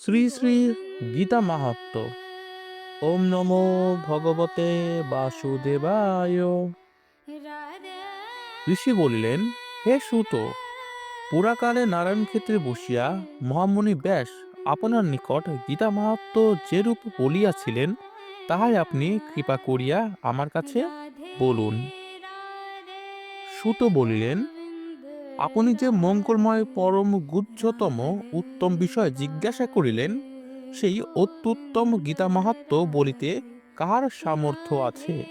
শ্রী শ্রী গীতা মাহাত্ম। ওম নমো ভগবতে বাসুদেবায়। ঋষি বলিলেন, হে সুত, পুরাকালে নারায়ণ ক্ষেত্রে বসিয়া মহামুনি ব্যাস আপনার নিকট গীতা মাহাত্ম যেরূপ বলিয়াছিলেন, তাহাই আপনি কৃপা করিয়া আমার কাছে বলুন। সুত বলিলেন আপনি যে মঙ্গলময় পরম গুহ্যতম উত্তম বিষয় জিজ্ঞাসা করিলেন, সেই অত্যুত্তম গীতা মাহাত্ম বলিতে কার সামর্থ্য আছে?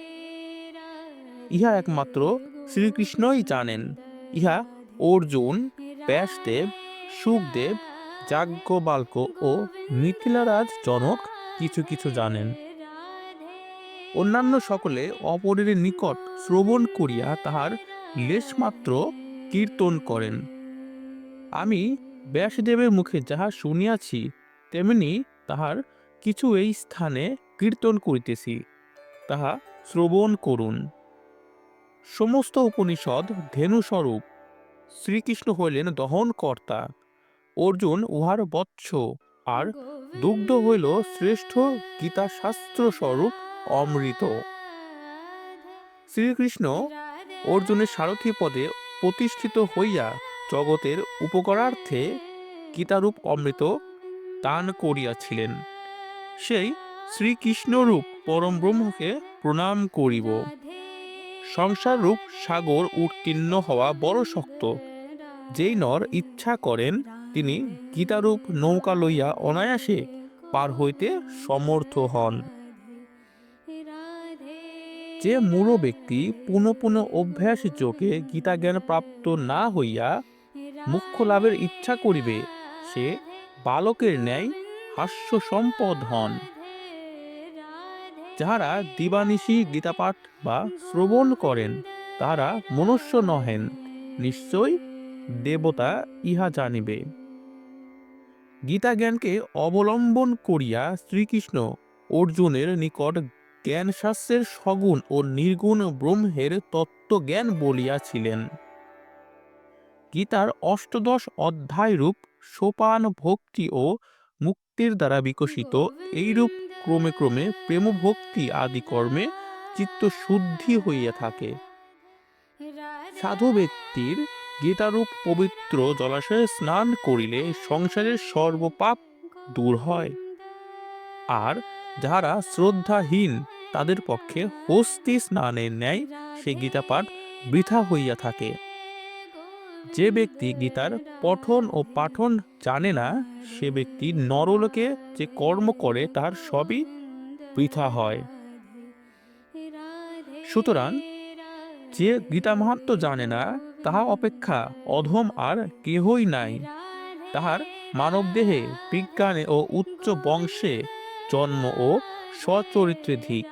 ইহা একমাত্র শ্রীকৃষ্ণই জানেন। ইহা অর্জুন, ব্যাসদেব, সুখদেব, যাজ্ঞবাল্ক ও মিথিলারাজ জনক কিছু কিছু জানেন। অন্যান্য সকলে অপরের নিকট শ্রবণ করিয়া তাহার লেশমাত্র কীর্তন করেন। আমি ব্যাসদেবের মুখে যাহা শুনিয়াছি, তেমনি তাহার কিছু এই স্থানে কীর্তন করিতেছি, তাহা শ্রবণ করুন। সমস্ত উপনিষদ ধেনুস্বরূপ, শ্রীকৃষ্ণ হইলেন দহনকর্তা, অর্জুন উহার বৎস, আর দুগ্ধ হইল শ্রেষ্ঠ গীতাশাস্ত্র স্বরূপ অমৃত। শ্রীকৃষ্ণ অর্জুনের সারথী পদে প্রতিষ্ঠিত হইয়া জগতের উপকারার্থে গীতারূপ অমৃত দান করিয়াছিলেন। সেই শ্রীকৃষ্ণরূপ পরম ব্রহ্মকে প্রণাম করিব। সংসাররূপ সাগর উত্তীর্ণ হওয়া বড় শক্ত। যেই নর ইচ্ছা করেন, তিনি গীতারূপ নৌকা লইয়া অনায়াসে পার হইতে সমর্থ হন। যে মূঢ় ব্যক্তি পুনঃ পুনঃ অভ্যাস যোগে গীতা জ্ঞান প্রাপ্ত না হইয়া মুখ্য লাভের ইচ্ছা করিবে, সে বালকের ন্যায় হাস্য সম্পদ হন। যাহারা দিবানিশি গীতাপাঠ বা শ্রবণ করেন, তাহারা মনুষ্য নহেন, নিশ্চয় দেবতা ইহা জানিবে। গীতা জ্ঞানকে অবলম্বন করিয়া শ্রীকৃষ্ণ অর্জুনের নিকট জ্ঞানশাস্ত্রের সগুণ ও নির্গুণ ব্রহ্মের তত্ত্বজ্ঞান বলিয়াছিলেন। গীতার অষ্টদশ অধ্যায়রূপ সোপান ভক্তি ও মুক্তির দ্বারা বিকশিত এইরূপ ক্রমে ক্রমে প্রেম ভক্তি আদি কর্মে চিত্ত শুদ্ধি হইয়া থাকে। সাধু ব্যক্তির গীতারূপ পবিত্র জলাশয়ে স্নান করিলে সংসারের সর্বপাপ দূর হয়। আর যাহারা শ্রদ্ধাহীন তাদের পক্ষে হস্তি স্নানের ন্যায় সে গীতা পাঠ বৃথা হইয়া থাকে। যে ব্যক্তি গীতার পঠন ও পাঠন জানে না, সে ব্যক্তি নরলোকে যে কর্ম করে তার সবই বৃথা হয়। সুতরাং যে গীতা মাহাত্ম জানে না, তাহা অপেক্ষা অধম আর কেহই নাই। তাহার মানবদেহে বিজ্ঞানে ও উচ্চ বংশে জন্ম ও সচরিত্রে ধিক।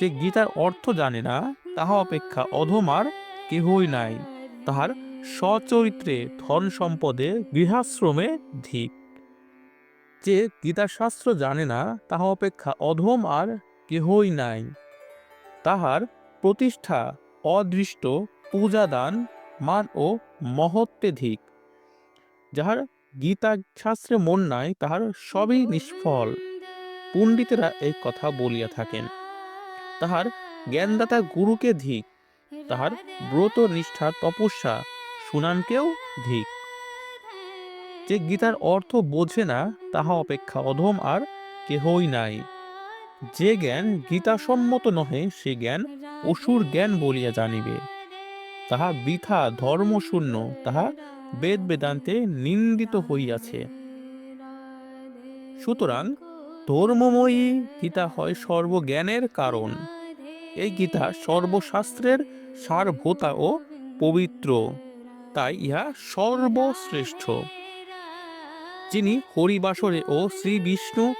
যে গীতার অর্থ জানে না, তাহা অপেক্ষা অধম আর কেহই নাই। তাহার সচরিত্রে ধন সম্পদে গৃহাশ্রমে ধিক। যে গীতাশাস্ত্র জানে না, তাহা অপেক্ষা অধম আর কেহই নাই। তাহার প্রতিষ্ঠা অদৃষ্ট, পূজাদান, মান ও মহত্বে ধিক। যাহার গীতা শাস্ত্রে মন নাই, তাহার সবই নিষ্ফল। পণ্ডিতেরা এই কথা বলিয়া থাকেন। তাহার জ্ঞানদাতা গুরুকে ধিক, তাহার ব্রত নিষ্ঠা তপস্যা সুনানকেও ধিক। যে গীতার অর্থ বোঝে না, তাহা অপেক্ষা অধম আর কেহই নাই। যে জ্ঞান গীতাসম্মত নহে, সে জ্ঞান অসুর জ্ঞান বলিয়া জানিবে। তাহা বৃথা ধর্মশূন্য, তাহা বেদ বেদান্তে নিন্দিত হইয়াছে। সুতরাং ধর্মময়ী গীতা হয় সর্বজ্ঞানের কারণ। এই গীতা সর্বশাস্ত্রের সারভূতা ও পবিত্র। তাই ইহা সর্বশ্রেষ্ঠ। যিনি হরিবাসরে ও শ্রী বিষ্ণু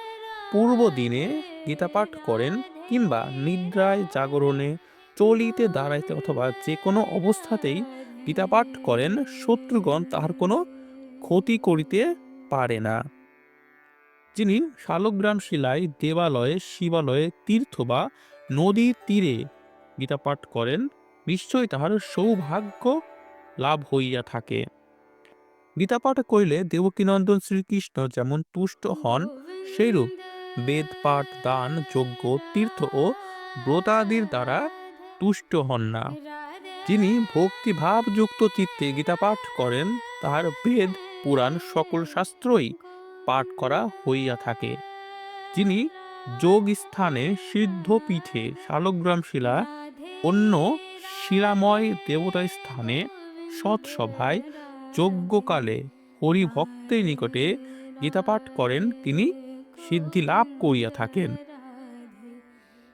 পূর্ব দিনে গীতাপাঠ করেন কিংবা নিদ্রায় জাগরণে চলিতে দাঁড়াইতে অথবা যে কোনো অবস্থাতেই গীতাপাঠ করেন, শত্রুগণ তাহার কোনো ক্ষতি করিতে পারে না। যিনি শালগ্রাম শিলায় দেবালয়ে, শিবালয়ে তীর্থ বা নদীর তীরে গীতাপাঠ করেন, নিশ্চয়ই তাহার সৌভাগ্য লাভ হইয়া থাকে। গীতা পাঠ করিলে দেবকীনন্দন শ্রীকৃষ্ণ যেমন তুষ্ট হন, সেইরূপ বেদ পাঠ, দান, যজ্ঞ, তীর্থ ও ব্রতাদির দ্বারা তুষ্ট হন না। যিনি ভক্তিভাবযুক্ত চিত্তে গীতা পাঠ করেন, তাহার বেদ, পুরাণ সকল শাস্ত্রই পাঠ করা হইয়া থাকে। যিনি যোগ স্থানে সিদ্ধ পীঠে শালগ্রাম শিলা, অন্য শিলাময় দেবতা স্থানে সৎসভায় যজ্ঞকালে হরিভক্তের নিকটে গীতাপাঠ করেন তিনি, সিদ্ধি লাভ করিয়া থাকেন।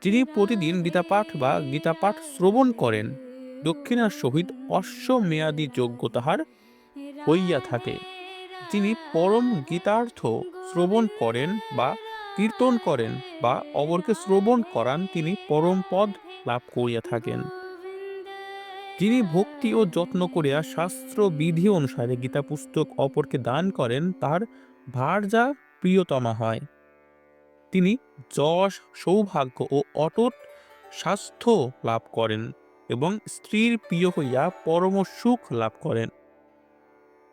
যিনি প্রতিদিন গীতাপাঠ বা গীতাপাঠ শ্রবণ করেন, দক্ষিণার সহিত অশ্বমেয়াদি যোগ্য তাহার হইয়া থাকে। যিনি পরম গীতার্থ শ্রবণ করেন বা কীর্তন করেন বা অপরকে শ্রবণ করান তিনি পরম পদ লাভ করিয়া থাকেন। যিনি ভক্তি ও যত্ন করিয়া শাস্ত্র বিধি অনুসারে গীতা পুস্তক অপরকে দান করেন, তার ভার্যা প্রিয়তমা হয়। তিনি যশ, সৌভাগ্য ও অটুট স্বাস্থ্য লাভ করেন এবং স্ত্রীর প্রিয় হইয়া পরম সুখ লাভ করেন।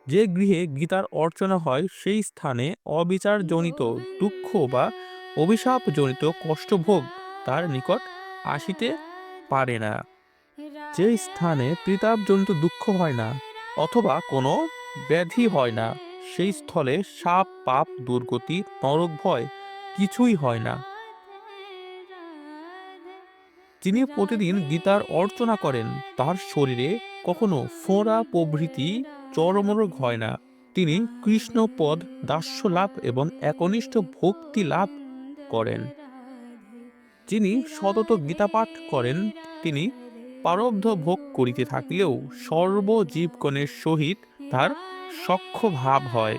যে গৃহে গীতার অর্চনা হয়, সেই স্থানে অবিচারজনিত দুঃখ বা অভিশাপজনিত কষ্টভোগ তার নিকট আসিতে পারে না। যে স্থানে ত্রিতাপজনিত দুঃখ হয় না, অথবা কোনো ব্যাধি হয় না, সেই স্থলে সাপ, পাপ, দুর্গতি, নরক ভয় কিছুই হয় না। যিনি প্রতিদিন গীতার অর্চনা করেন, তার শরীরে কখনো ফোঁড়া প্রভৃতি চরমরোগ হয় না। তিনি কৃষ্ণপদ দাস্য লাভ এবং একনিষ্ঠ ভক্তি লাভ করেন। যিনি সতত গীতাপাঠ করেন, তিনি পারব্ধ ভোগ করিতে থাকলেও সর্বজীবগণের সহিত তার সখ্য ভাব হয়।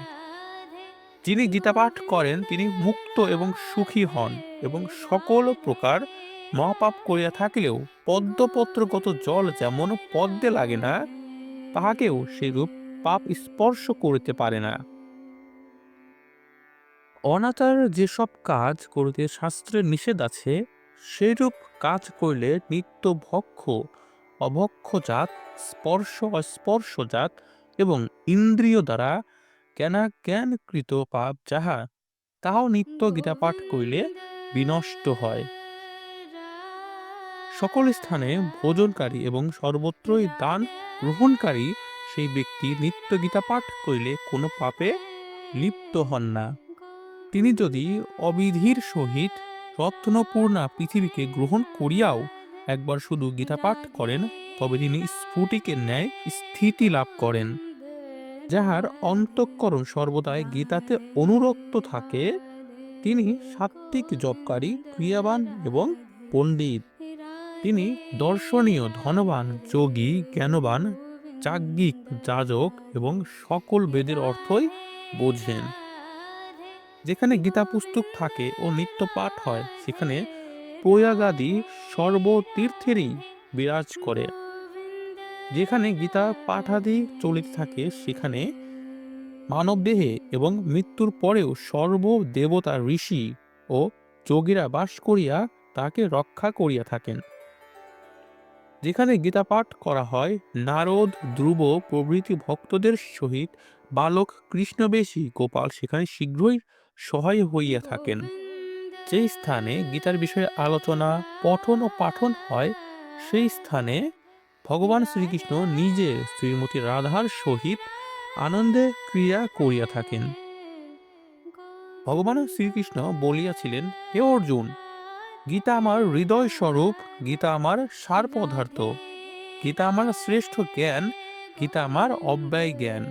যিনি গীতাপাঠ করেন, তিনি মুক্ত এবং সুখী হন এবং সকল প্রকার মহাপাপ করিয়া থাকলেও পদ্মপত্রগত জল যেমন পদ্মে লাগে না, তাহাকেও সেরূপ পাপ স্পর্শ করিতে পারে না। অনাচার যেসব কাজ করিতে শাস্ত্রের নিষেধ আছে সেরূপ কাজ করিলে নিত্য ভক্ষ, অভক্ষজাত, স্পর্শ অস্পর্শজাত এবং ইন্দ্রিয় দ্বারা জ্ঞানাজ্ঞানকৃত পাপ যাহা, তাহাও নিত্য গীতাপাঠ করিলে বিনষ্ট হয়। সকল স্থানে ভোজনকারী এবং সর্বত্রই দান গ্রহণকারী সেই ব্যক্তি নিত্য গীতা পাঠ করিলে কোনো পাপে লিপ্ত হন না। তিনি যদি অবিধির সহিত রত্নপূর্ণা পৃথিবীকে গ্রহণ করিয়াও একবার শুধু গীতা পাঠ করেন, তবে তিনি স্ফুটিকের ন্যায় স্থিতি লাভ করেন। যাহার অন্তঃকরণ সর্বদাই গীতাতে অনুরক্ত থাকে, তিনি সাত্ত্বিক জবকারী ক্রিয়াবান এবং পণ্ডিত। তিনি দর্শনীয়, ধনবান, যোগী, জ্ঞানবান যাজ্ঞিক যাজক এবং সকল বেদের অর্থই বোঝেন। যেখানে গীতা পুস্তক থাকে ও নিত্য পাঠ হয়, সেখানে প্রয়াগাদি সর্বতীর্থেরই বিরাজ করে। যেখানে গীতা পাঠাদি চলিতে থাকে, সেখানে মানবদেহে এবং মৃত্যুর পরেও সর্ব দেবতা ঋষি ও যোগীরা বাস করিয়া তাকে রক্ষা করিয়া থাকেন। যেখানে গীতা পাঠ করা হয়, নারদ, ধ্রুব প্রভৃতি ভক্তদের সহিত বালক কৃষ্ণবেশী গোপাল সেখানে শীঘ্রই সহায় হইয়া থাকেন। যে স্থানে গীতার বিষয়ে আলোচনা, পঠন ও পাঠন হয়, সেই স্থানে ভগবান শ্রীকৃষ্ণ নিজে শ্রীমতী রাধার সহিত আনন্দে ক্রিয়া করিয়া থাকেন। ভগবান শ্রীকৃষ্ণ বলিয়াছিলেন, হে অর্জুন গীতা আমার হৃদয় স্বরূপ গীতা আমার সার পদার্থ গীতা আমার শ্রেষ্ঠ জ্ঞান গীতা আমার অব্যয় জ্ঞান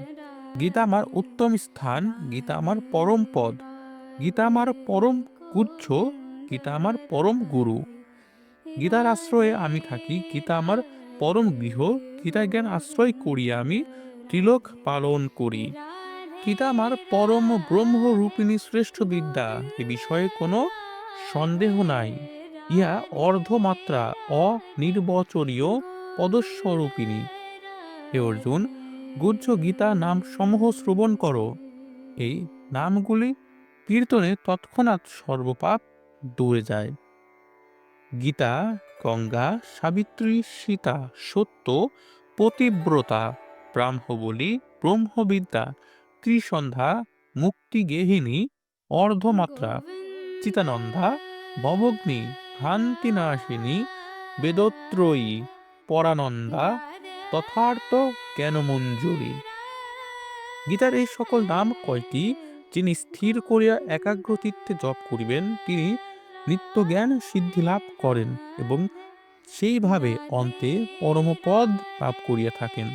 গীতা আমার উত্তম স্থান গীতা আমার পরম পদ গীতা আমার পরম গুচ্ছ গীতা আমার পরম গুরু গীতার আশ্রয়ে আমি থাকি গীতা আমার পরম গৃহ গীতা জ্ঞান আশ্রয় করিয়া আমি তিলক পালন করি গীতা আমার পরম ব্রহ্মরূপিণী শ্রেষ্ঠ বিদ্যা এ বিষয়ে কোনো সন্দেহ নাই। ইহা অর্ধমাত্রা, অনির্বচনীয় পদস্বরূপিণী। হে অর্জুন গুজ্জ গীতা নাম সমূহ শ্রবণ করো। এই নামগুলি কীর্তনে তৎক্ষণাৎ সর্বপাপ দূরে যায়। গীতা, গঙ্গা, সাবিত্রী, সীতা, সত্য, পতিব্রতা, ব্রাহ্মবলী, ব্রহ্মবিদ্যা, ত্রিসন্ধ্যা, মুক্তিগেহিনী, অর্ধমাত্রা। চিতানন্দা ভবগ্নি, ভ্রান্তিনাশিনী, বেদত্রয়ী, পরানন্দা, তথার্থ জ্ঞানমঞ্জুরি। গীতার এই সকল নাম কয়টি, যিনি স্থির করিয়া একাগ্রচিত্তে জপ করিবেন, তিনি নিত্যজ্ঞান সিদ্ধি লাভ করেন এবং সেইভাবে অন্তে পরমপদ লাভ করিয়া থাকেন।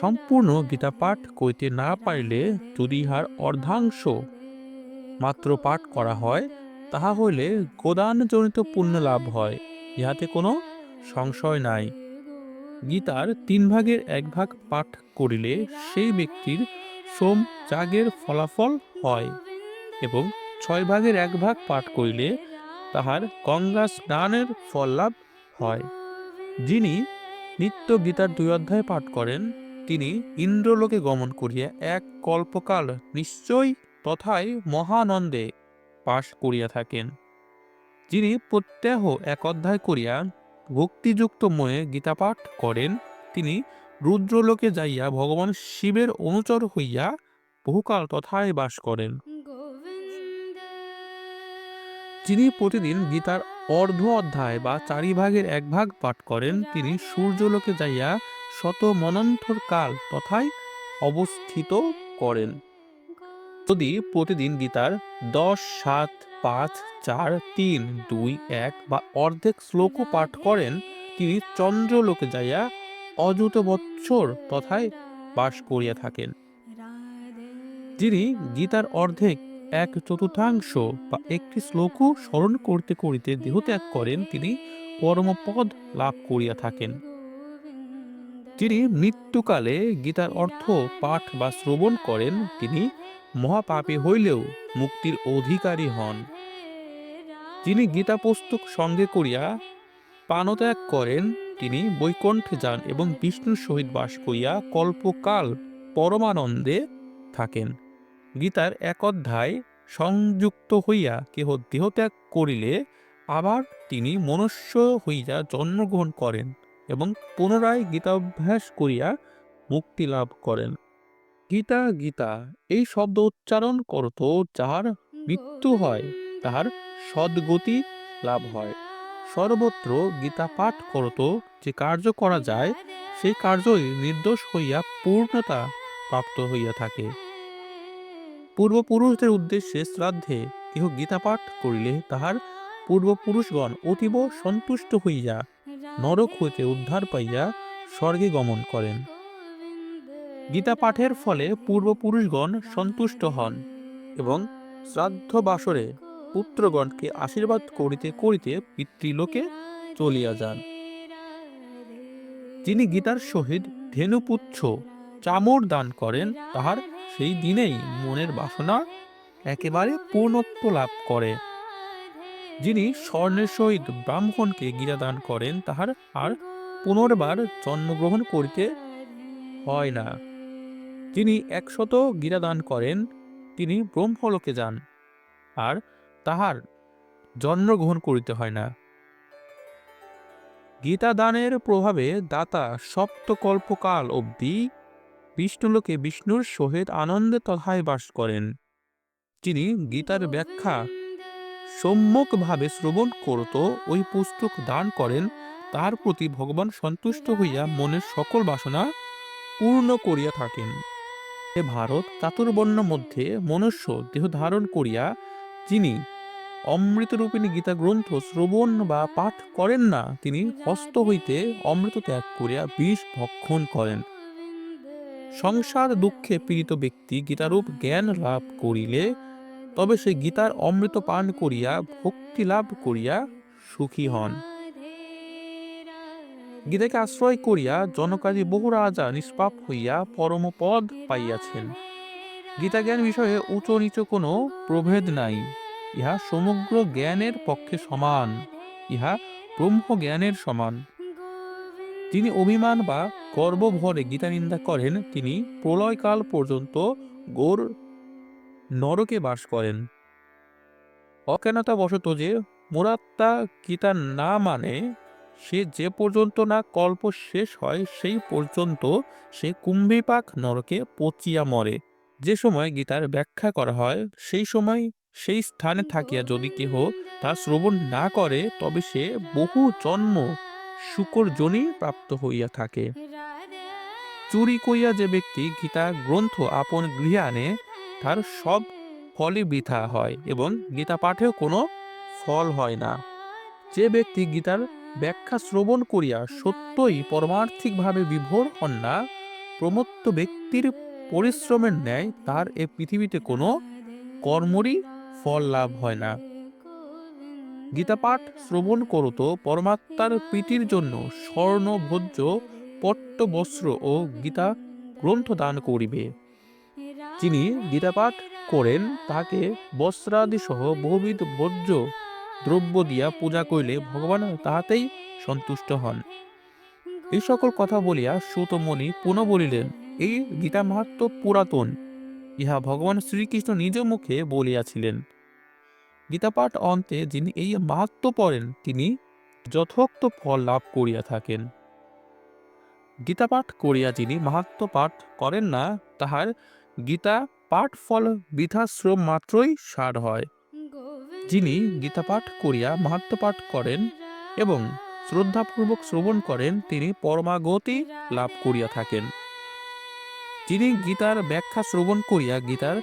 সম্পূর্ণ গীতা পাঠ করিতে না পারিলে যদি ইহার অর্ধাংশ মাত্র পাঠ করা হয়, তাহা হইলে গোদানজনিত পুণ্য লাভ হয়, ইহাতে কোনো সংশয় নাই। গীতার তিন ভাগের এক ভাগ পাঠ করিলে সেই ব্যক্তির সোম যাগের ফলাফল হয় এবং ছয় ভাগের এক ভাগ পাঠ করিলে তাহার গঙ্গা স্নানের ফল লাভ হয়। যিনি নিত্য গীতার দুই অধ্যায় পাঠ করেন, তিনি ইন্দ্রলোকে গমন করিয়া এক কল্পকাল নিশ্চয়ই তথায় মহানন্দে পাশ করিয়া থাকেন। যিনি প্রত্যহ এক অধ্যায় করিয়া ভক্তিযুক্ত ময়ে গীতাপাঠ করেন তিনি রুদ্রলোকে যাইয়া ভগবান শিবের অনুচর হইয়া বহুকাল তথায় বাস করেন। যিনি প্রতিদিন গীতার অর্ধ অধ্যায় বা চারি ভাগের এক ভাগ পাঠ করেন তিনি সূর্যলোকে যাইয়া শত মনন্থর কাল তথায় অবস্থিত করেন। যদি প্রতিদিন গীতার দশ, সাত, পাঁচ, চার, তিন, দুই, এক বা অর্ধেক শ্লোকও পাঠ করেন, তিনি চন্দ্রলোকে যাইয়া অযুত বৎসর তথায় বাস করিয়া থাকেন। যিনি গীতার অর্ধেক এক চতুর্থাংশ বা একটি শ্লোকও স্মরণ করতে, করিতে দেহত্যাগ করেন, তিনি পরমপদ লাভ করিয়া থাকেন। যিনি মৃত্যুকালে গীতার অর্থ পাঠ বা শ্রবণ করেন, তিনি মহাপাপী হইলেও মুক্তির অধিকারী হন। যিনি গীতা পুস্তক সঙ্গে করিয়া পানত্যাগ করেন, তিনি বৈকুণ্ঠে যান এবং বিষ্ণুর সহিত বাস করিয়া কল্পকাল পরমানন্দে থাকেন। গীতার এক অধ্যায় সংযুক্ত হইয়া কেহ দেহত্যাগ করিলে আবার তিনি মনুষ্য হইয়া জন্মগ্রহণ করেন। এবং পুনরায় গীতাভ্যাস করিয়া মুক্তি লাভ করেন। গীতা গীতা, এই শব্দ উচ্চারণ করত যাহার মৃত্যু হয়, তাহার সদ্গতি লাভ হয়। সর্বত্র গীতা পাঠ করত যে কার্য করা যায়, সেই কার্যই নির্দোষ হইয়া পূর্ণতা প্রাপ্ত হইয়া থাকে। পূর্বপুরুষদের উদ্দেশ্যে শ্রাদ্ধে কেহ গীতা পাঠ করিলে তাহার পূর্বপুরুষগণ অতীব সন্তুষ্ট হইয়া নরক হইতে উদ্ধার পাইয়া স্বর্গে গমন করেন। গীতা পাঠের ফলে পূর্বপুরুষগণ সন্তুষ্ট হন এবং শ্রাদ্ধ বাসরে পুত্রগণকে আশীর্বাদ করিতে করিতে পিতৃলোকে চলিয়া যান। যিনি গীতার সহিত ধেনুপুচ্ছ চামর দান করেন, তাহার সেই দিনেই মনের বাসনা একেবারে পূর্ণত্ব লাভ করে। যিনি স্বর্ণের সহিত ব্রাহ্মণকে গীতা দান করেন, তাহার আর পুনর্বার জন্মগ্রহণ করিতে হয় না। যিনি একশত গীতা দান করেন, তিনি ব্রহ্মলোকে যান, আর তাহার জন্মগ্রহণ করিতে হয় না। গীতা দানের প্রভাবে দাতা সপ্তকল্পকাল অবধি বিষ্ণুলোকে বিষ্ণুর সহিত আনন্দে তথায় বাস করেন, যিনি গীতার ব্যাখ্যা সম্যকভাবে শ্রবণ করত, ওই পুস্তক দান করেন, তার প্রতি ভগবান সন্তুষ্ট হইয়া মনের সকল বাসনা পূর্ণ করিয়া থাকেন। এ ভারত চাতুর্বর্ণ মধ্যে মনুষ্য দেহ ধারণ করিয়া যিনি অমৃতরূপিণী গীতা গ্রন্থ শ্রবণ বা পাঠ করেন না, তিনি হস্ত হইতে অমৃত ত্যাগ করিয়া বিষ ভক্ষণ করেন। সংসার দুঃখে পীড়িত ব্যক্তি গীতারূপ জ্ঞান লাভ করিলে তবে সে গীতার অমৃত পান করিয়া, ভক্তি লাভ করিয়া সুখী হন। গীতাকে আশ্রয় করিয়া জনকারী বহু রাজা নিষ্পাপ হইয়া পরমপদ পাইয়াছেন। গীতা জ্ঞান বিষয়ে উঁচু নিচু কোনো প্রভেদ নাই। ইহা সমগ্র জ্ঞানের পক্ষে সমান। ইহা ব্রহ্ম জ্ঞানের সমান। তিনি অভিমান বা গর্বভরে গীতা নিন্দা করেন, তিনি প্রলয়কাল পর্যন্ত গোর নরকে বাস করেন। অজ্ঞানতা বশত যে মোরাত্তা গীতা না মানে সে যে পর্যন্ত না কল্প শেষ হয়, সেই পর্যন্ত সে কুম্ভীপাক নরকে পচিয়া মরে। যে সময় গীতার ব্যাখ্যা করা হয়, সেই সময় সেই স্থানে থাকিয়া যদি কেহ তা শ্রবণ না করে, তবে সে বহু জন্ম শুকর জনি প্রাপ্ত হইয়া থাকে। চুরি কইয়া যে ব্যক্তি গীতা গ্রন্থ আপন গৃহে আনে তার সব ফলই বৃথা হয় এবং গীতা পাঠেও কোনো ফল হয় না। যে ব্যক্তি গীতার ব্যাখ্যা শ্রবণ করিয়া সত্যই পরমার্থিকভাবে বিভোর হন না, প্রমত্ত ব্যক্তির পরিশ্রমের ন্যায় তার এ পৃথিবীতে কোনো কর্মরই ফল লাভ হয় না। গীতা পাঠ শ্রবণ করত পরমাত্মার প্রীতির জন্য স্বর্ণ ভোজ্য পট্ট বস্ত্র ও গীতা গ্রন্থ দান করিবে। যিনি গীতা পাঠ করেন, তাহাকে বস্ত্রাদি সহ বহুবিধ ভোজ্য দ্রব্য দিয়া পূজা করিলে ভগবান তাহাতেই সন্তুষ্ট হন। এই সকল কথা বলিয়া সুতমণি পুনঃ বলিলেন, এই গীতা মাহাত্ম পুরাতন। ইহা ভগবান শ্রীকৃষ্ণ নিজ মুখে বলিয়াছিলেন। গীতাপাঠ অন্তে যিনি এই মাহাত্ম পড়েন, তিনি যথোক্ত ফল লাভ করিয়া থাকেন। গীতাপাঠ করিয়া যিনি মাহাত্ম পাঠ করেন না, তাহার গীতা পাঠ ফল বৃথাশ্রম মাত্রই সার হয়। যিনি গীতাপাঠ করিয়া মাহাত্ম পাঠ করেন এবং শ্রদ্ধাপূর্বক শ্রবণ করেন, তিনি পরমাগতি লাভ করিয়া থাকেন। যিনি গীতার ব্যাখ্যা শ্রবণ করিয়া গীতার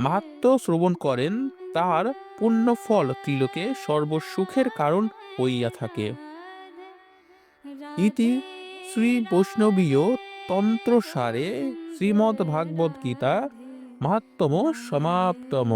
মাহাত্ম শ্রবণ করেন, তাহার পুণ্য ফল ত্রিলোকে সর্বসুখের কারণ হইয়া থাকে। ইতি শ্রী বৈষ্ণবীয় তন্ত্রসারে শ্রীমদ্ ভাগবত গীতা মাহাত্তম সমাপ্তম।